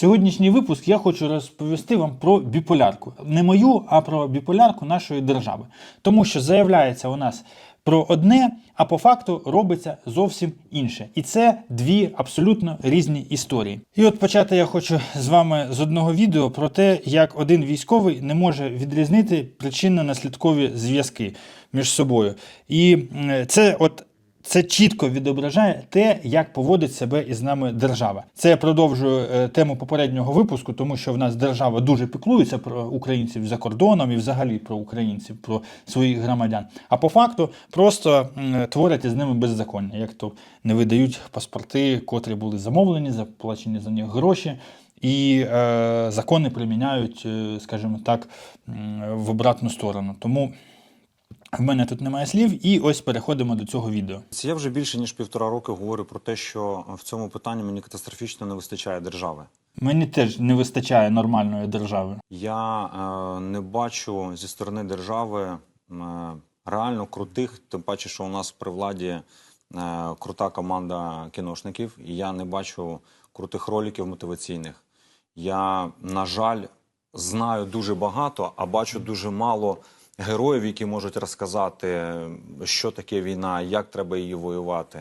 Сьогоднішній випуск я хочу розповісти вам про біполярку. Не мою, а про біполярку нашої держави. Тому що заявляється у нас про одне, а по факту робиться зовсім інше. І це дві абсолютно різні історії. І от почати я хочу з вами з одного відео про те, як один військовий не може відрізнити причинно-наслідкові зв'язки між собою. І це от це чітко відображає те, як поводить себе із нами держава. Це я продовжую е, тему попереднього випуску, тому що в нас держава дуже піклується про українців за кордоном і взагалі про українців, про своїх громадян. А по факту просто творять із ними беззаконня, як то не видають паспорти, котрі були замовлені, заплачені за них гроші. І е, закони приміняють, е, скажімо так, в обратну сторону. Тому в мене тут немає слів, і ось переходимо до цього відео. Я вже більше ніж півтора року говорю про те, що в цьому питанні мені катастрофічно не вистачає держави. Мені теж не вистачає нормальної держави. Я е, не бачу зі сторони держави е, реально крутих, тим паче, що у нас при владі е, крута команда кіношників, і я не бачу крутих роликів мотиваційних. Я, на жаль, знаю дуже багато, а бачу дуже мало героїв, які можуть розказати, що таке війна, як треба її воювати.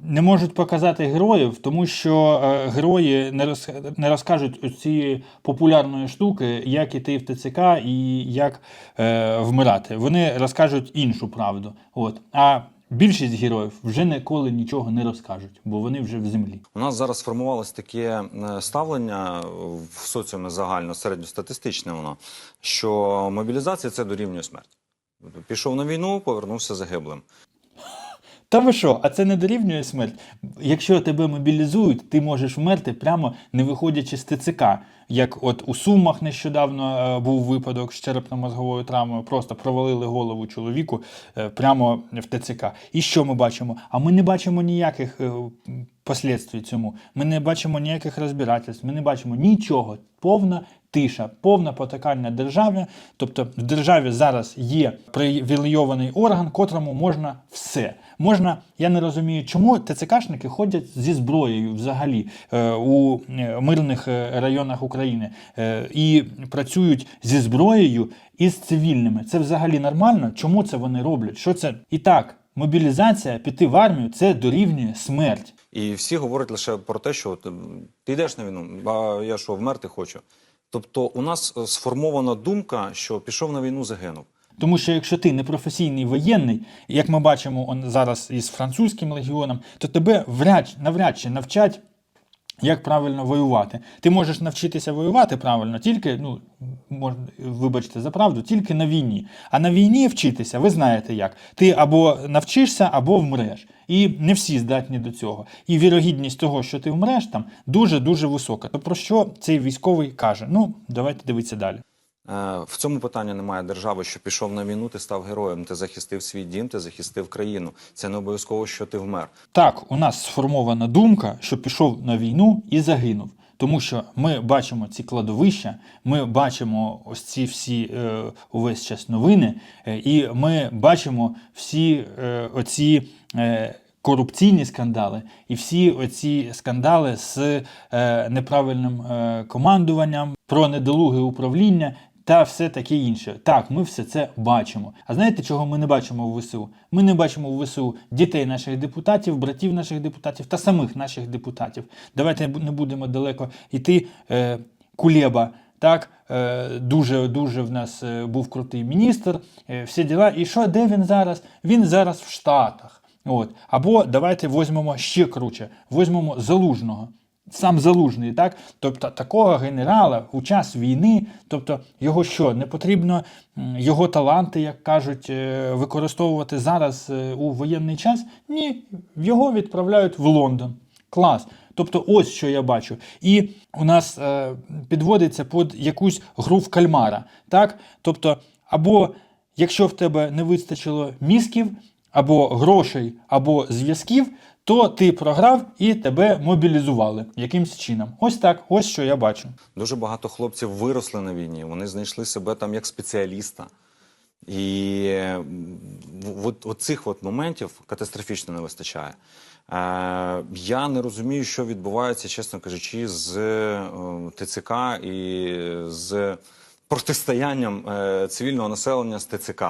Не можуть показати героїв, тому що е, герої не, роз, не розкажуть цієї популярної штуки, як іти в ТЦК і як е, вмирати. Вони розкажуть іншу правду. От. А більшість героїв вже ніколи нічого не розкажуть, бо вони вже в землі. У нас зараз сформувалось таке е, ставлення в соціумі загально, середньостатистичне воно, що мобілізація це дорівнює смерть. Пішов на війну, повернувся загиблим. Та ви що, а це не дорівнює смерть? Якщо тебе мобілізують, ти можеш вмерти прямо не виходячи з ТЦК. Як от у Сумах нещодавно е, був випадок з черепно-мозговою травмою, просто провалили голову чоловіку е, прямо в ТЦК. І що ми бачимо? А ми не бачимо ніяких е, послідствій цьому. Ми не бачимо ніяких розбирательств, ми не бачимо нічого. Повна тиша, повне потакання державі. Тобто в державі зараз є привілейований орган, котрому можна все. Можна, я не розумію, чому ТЦКшники ходять зі зброєю взагалі е, у е, мирних е, районах України і працюють зі зброєю і з цивільними. Це взагалі нормально? Чому це вони роблять? Що це? І так, мобілізація, піти в армію це дорівнює смерть. І всі говорять лише про те, що ти йдеш на війну, а я що, вмерти хочу. Тобто у нас е, сформована думка, що пішов на війну, загинув. Тому що якщо ти не професійний воєнний, як ми бачимо он зараз із французьким легіоном, то тебе вряд, навряд чи навчать, як правильно воювати. Ти можеш навчитися воювати правильно тільки, ну мож, вибачте за правду, тільки на війні. А на війні вчитися, ви знаєте як. Ти або навчишся, або вмреш. І не всі здатні до цього. І вірогідність того, що ти вмреш там, дуже дуже висока. То про що цей військовий каже? Ну, давайте дивитися далі. Е, В цьому питанні немає держави, що пішов на війну, ти став героєм, ти захистив свій дім, ти захистив країну. Це не обов'язково, що ти вмер. Так, у нас сформована думка, що пішов на війну і загинув. Тому що ми бачимо ці кладовища, ми бачимо ось ці всі е, увесь час новини, е, і ми бачимо всі е, оці. Е, Корупційні скандали і всі оці скандали з е, неправильним е, командуванням, про недолуге управління та все таке інше. Так, ми все це бачимо. А знаєте, чого ми не бачимо в ВСУ? Ми не бачимо в ВСУ дітей наших депутатів, братів наших депутатів та самих наших депутатів. Давайте не будемо далеко йти. Е, Кулеба. Так, е, дуже дуже в нас е, був крутий міністр, е, всі діла. І що, де він зараз? Він зараз в Штатах. От. Або давайте візьмемо ще круче, візьмемо залужного. Сам залужний, так? Тобто такого генерала у час війни, тобто його що, не потрібно його таланти, як кажуть, е, використовувати зараз е, у воєнний час? Ні, його відправляють в Лондон. Клас. Тобто, ось що я бачу. І у нас е, підводиться під якусь гру в кальмара. Так? Тобто, або якщо в тебе не вистачило мізків, або грошей, або зв'язків, то ти програв і тебе мобілізували якимсь чином. Ось так, ось що я бачу. Дуже багато хлопців виросли на війні, вони знайшли себе там як спеціаліста. І от, от цих от моментів катастрофічно не вистачає. Е, я не розумію, що відбувається, чесно кажучи, з е, ТЦК і з протистоянням е, цивільного населення з ТЦК.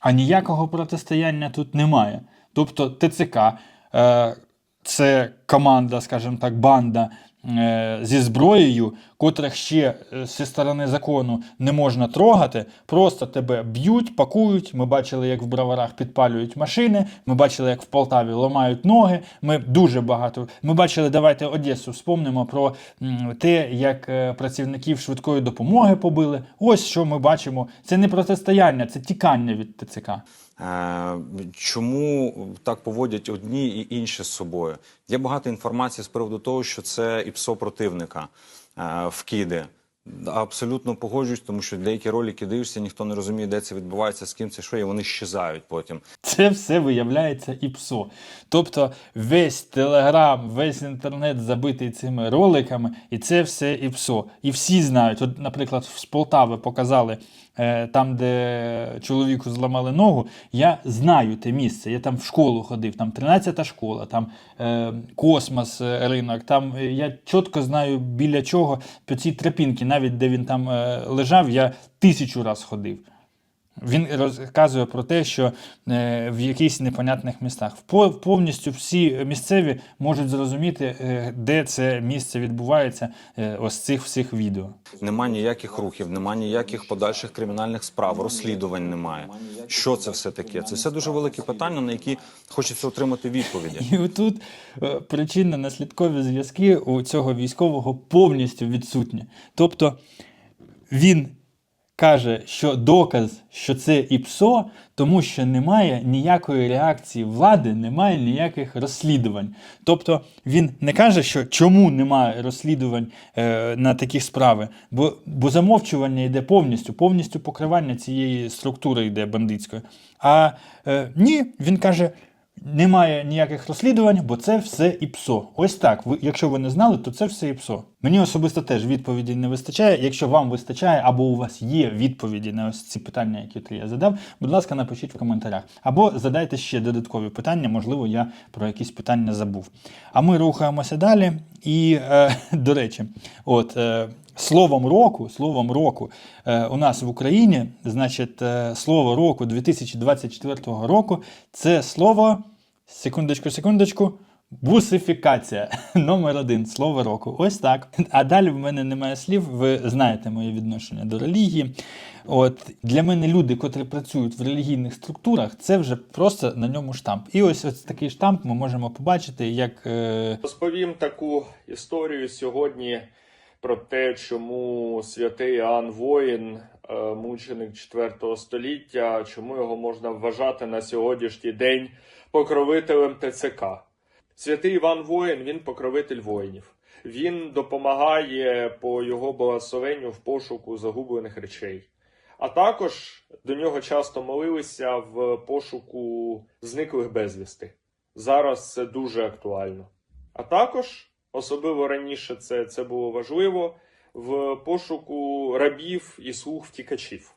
А ніякого протистояння тут немає. Тобто ТЦК це команда, скажімо так, банда е, зі зброєю, котрих ще е, зі сторони закону не можна трогати. Просто тебе б'ють, пакують. Ми бачили, як в броварах підпалюють машини. Ми бачили, як в Полтаві ламають ноги. Ми дуже багато. Ми бачили, давайте Одесу вспомнимо про те, як е, працівників швидкої допомоги побили. Ось що ми бачимо. Це не протистояння, це тікання від ТЦК. Е, Чому так поводять одні і інші з собою? Є багато інформації з приводу того, що це ІПСО противника е, вкиди. Абсолютно погоджуюсь, тому що деякі ролики дивишся, ніхто не розуміє, де це відбувається, з ким це що, і вони щезають потім. Це все виявляється і ПСО. Тобто весь телеграм, весь інтернет забитий цими роликами, і це все і ПСО. І всі знають. От, наприклад, з Полтави показали там, де чоловіку зламали ногу. Я знаю те місце. Я там в школу ходив, там 13-та школа, там е, космос, е, ринок. Там е, я чітко знаю біля чого по цій тропінки, навіть де він там е, лежав, я тисячу раз ходив. Він розказує про те, що е, в якихось непонятних містах По- повністю всі місцеві можуть зрозуміти, е, де це місце відбувається, е, ось цих всіх відео. Нема ніяких рухів, нема ніяких подальших кримінальних справ, розслідувань немає. Що це все таке? Це все дуже великі питання, на які хочеться отримати відповіді. І отут е, причинно-наслідкові зв'язки у цього військового повністю відсутні. Тобто він каже, що доказ, що це ІПСО, тому що немає ніякої реакції влади, немає ніяких розслідувань. Тобто він не каже, що чому немає розслідувань е, на такі справи, бо, бо замовчування йде повністю, повністю покривання цієї структури йде бандитської. А е, ні, він каже. Немає ніяких розслідувань, бо це все ІПСО. Ось так. Ви, якщо ви не знали, то це все ІПСО. Мені особисто теж відповіді не вистачає. Якщо вам вистачає, або у вас є відповіді на ось ці питання, які я задав, будь ласка, напишіть в коментарях. Або задайте ще додаткові питання, можливо, я про якісь питання забув. А ми рухаємося далі. І, е, до речі, от. Е, Словом року, словом року е, у нас в Україні, значить, е, слово року 2024 року це слово, секундочку, секундочку, бусифікація. Номер один слово року. Ось так. А далі в мене немає слів. Ви знаєте моє відношення до релігії. От для мене люди, котрі працюють в релігійних структурах, це вже просто на ньому штамп. І ось ось такий штамп ми можемо побачити, як. Е, Розповім таку історію сьогодні про те, чому святий Іоанн Воїн, е, мученик 4 століття, чому його можна вважати на сьогоднішній день покровителем ТЦК. Святий Іван Воїн, він покровитель воїнів. Він допомагає по його благословенню в пошуку загублених речей. А також до нього часто молилися в пошуку зниклих безвісти. Зараз це дуже актуально. А також, особливо раніше це, це було важливо, в пошуку рабів і слуг втікачів.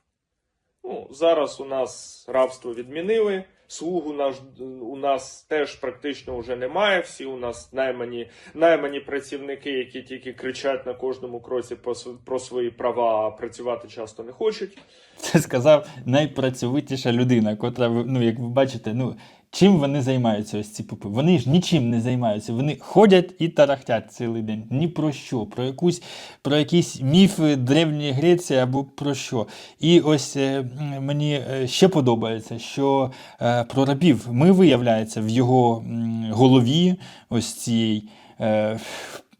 Ну, зараз у нас рабство відмінили, слуг у нас, у нас теж практично вже немає. Всі у нас наймані, наймані працівники, які тільки кричать на кожному кроці про, про свої права, а працювати часто не хочуть. Це сказав найпрацьовитіша людина, котра, ну, як ви бачите, ну, чим вони займаються ось ці попи? Вони ж нічим не займаються. Вони ходять і тарахтять цілий день. Ні про що, про якусь, про якісь міфи Древньої Греції або про що. І ось е, мені е, ще подобається, що е, про рабів ми виявляється в його голові, ось цієї.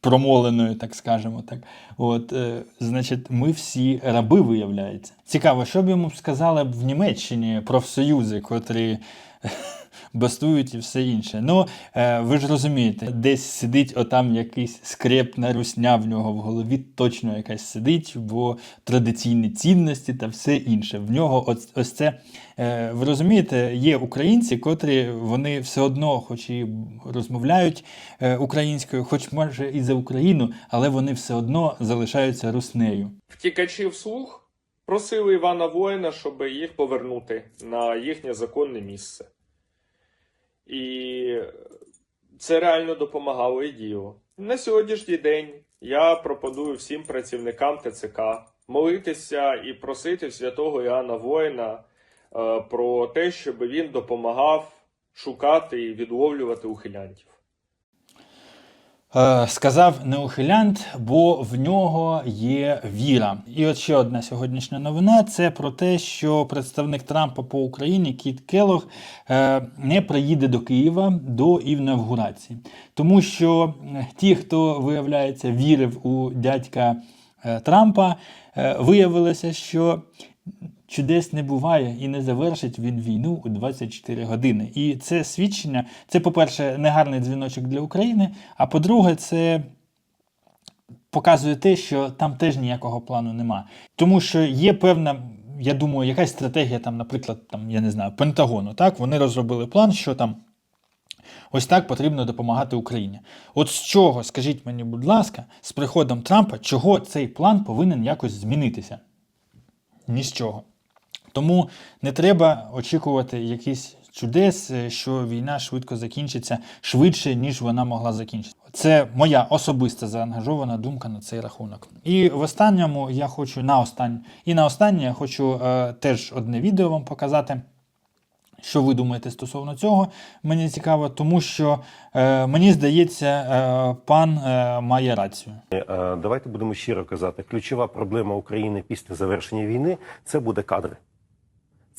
Промоленою, так скажемо так. От, е, значить, ми всі раби виявляється. Цікаво, що б йому сказали б в Німеччині профсоюзи, котрі бастують і все інше. Ну, е, ви ж розумієте, десь сидить отам якийсь скрепна русня в нього в голові, точно якась сидить, бо традиційні цінності та все інше. В нього ось, ось це. Е, ви розумієте, є українці, котрі вони все одно, хоч і розмовляють е, українською, хоч може і за Україну, але вони все одно залишаються руснею. Втікачів слуг просили Івана Воїна, щоб їх повернути на їхнє законне місце. І це реально допомагало і діло. На сьогоднішній день я пропоную всім працівникам ТЦК молитися і просити святого Іоанна Воїна е, про те, щоб він допомагав шукати і відловлювати ухилянтів. Е, Сказав неухилянт, бо в нього є віра. І от ще одна сьогоднішня новина: це про те, що представник Трампа по Україні Кіт Келлог е, не приїде до Києва до інавгурації. Тому що е, ті, хто виявляється, вірив у дядька Трампа, виявилося, що чудес не буває і не завершить він війну у 24 години. І це свідчення, це, по-перше, негарний дзвіночок для України. А по-друге, це показує те, що там теж ніякого плану нема. Тому що є певна. Я думаю, якась стратегія, там, наприклад, там, я не знаю, Пентагону. Так, вони розробили план, що там ось так потрібно допомагати Україні. От з чого, скажіть мені, будь ласка, з приходом Трампа, чого цей план повинен якось змінитися? Ні з чого. Тому не треба очікувати якісь чудес, е, що війна швидко закінчиться швидше, ніж вона могла закінчитися. Це моя особиста заангажована думка на цей рахунок. І в останньому я хочу на останнє, і на останнє я хочу е, теж одне відео вам показати. Що ви думаєте стосовно цього? Мені цікаво, тому що е, мені здається, е, пан е, має рацію. Е, Давайте будемо щиро казати. Ключова проблема України після завершення війни це буде кадри.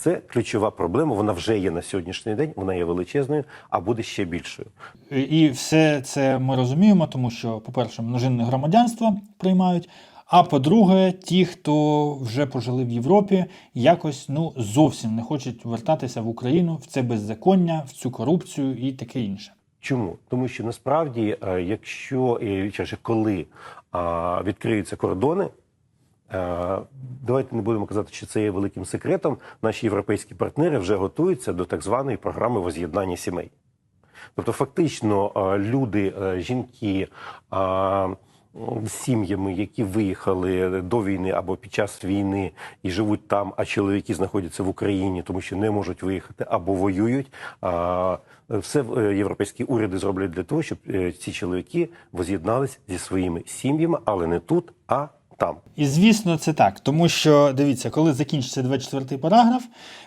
Це ключова проблема. Вона вже є на сьогоднішній день. Вона є величезною, а буде ще більшою. І все це ми розуміємо, тому що, по-перше, множинне громадянство приймають. А по-друге, ті, хто вже пожили в Європі, якось ну зовсім не хочуть вертатися в Україну в це беззаконня, в цю корупцію і таке інше. Чому? Тому що насправді, е, якщо коли відкриються кордони, давайте не будемо казати, що це є великим секретом. Наші європейські партнери вже готуються до так званої програми воз'єднання сімей. Тобто, фактично, е, люди, е, жінки сім'ями, які виїхали до війни або під час війни і живуть там, а чоловіки знаходяться в Україні, тому що не можуть виїхати або воюють. Все е, європейські уряди зроблять для того, щоб е, ці чоловіки воз'єднались зі своїми сім'ями, але не тут, а там. І звісно, це так, тому що дивіться, коли закінчиться 24-й параграф,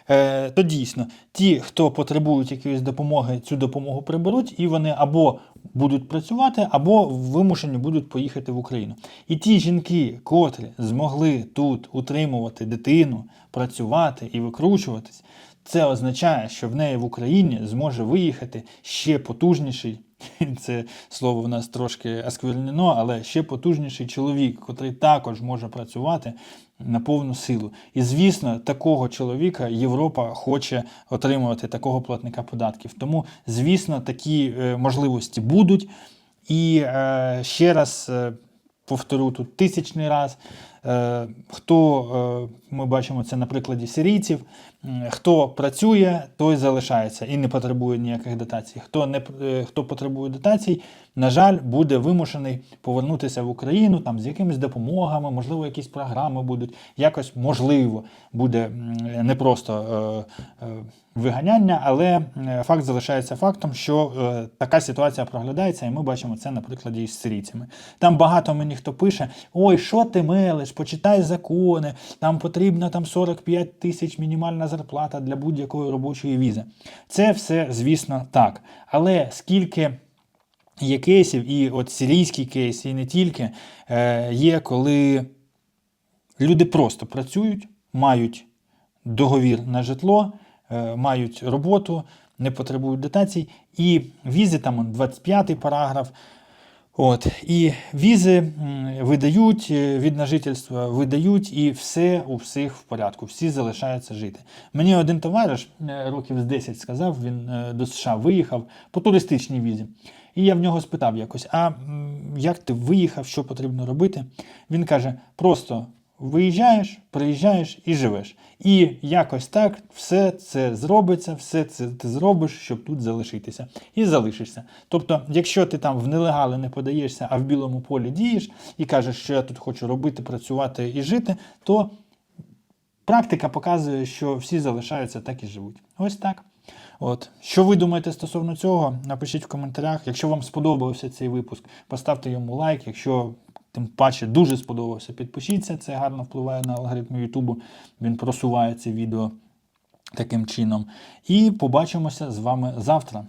е, то дійсно ті, хто потребують якоїсь допомоги, цю допомогу приберуть, і вони або будуть працювати, або вимушені будуть поїхати в Україну. І ті жінки, котрі змогли тут утримувати дитину, працювати і викручуватись, це означає, що в неї в Україні зможе виїхати ще потужніший. Це слово в нас трошки осквернено, але ще потужніший чоловік, котрий також може працювати на повну силу. І звісно, такого чоловіка Європа хоче отримувати такого платника податків. Тому, звісно, такі е, можливості будуть. І е, ще раз е, повторю тут тисячний раз. Е, хто е, ми бачимо це на прикладі сирійців, хто працює, той залишається і не потребує ніяких дотацій. Хто не е, хто потребує дотацій, на жаль, буде вимушений повернутися в Україну там з якимись допомогами, можливо, якісь програми будуть. Якось можливо буде не просто виганяння, але е, факт залишається фактом, що е, така ситуація проглядається, і ми бачимо це на прикладі із сирійцями. Там багато мені хто пише: ой, що ти мелиш, почитай закони, там потрібно там 45 тисяч мінімальна зарплата для будь-якої робочої візи. Це все, звісно, так. Але скільки. Є кейсів, і от сирійський кейс, і не тільки, е, є, коли люди просто працюють, мають договір на житло, мають роботу, не потребують дотацій, і візи, там он, 25 параграф. От, і візи видають е, від на жительство, видають, і все у всіх в порядку, всі залишаються жити. Мені один товариш е, років з 10 сказав, він е, до США виїхав по туристичній візі. І я в нього спитав якось: а як ти виїхав, що потрібно робити? Він каже: просто виїжджаєш, приїжджаєш і живеш. І якось так все це зробиться, все це ти зробиш, щоб тут залишитися. І залишишся. Тобто, якщо ти там в нелегали не подаєшся, а в білому полі дієш і кажеш, що я тут хочу робити, працювати і жити, то практика показує, що всі залишаються так і живуть. Ось так. От. Що ви думаєте стосовно цього? Напишіть в коментарях. Якщо вам сподобався цей випуск, поставте йому лайк. Якщо тим паче дуже сподобався, підпишіться. Це гарно впливає на алгоритм Ютубу. Він просуває це відео таким чином. І побачимося з вами завтра.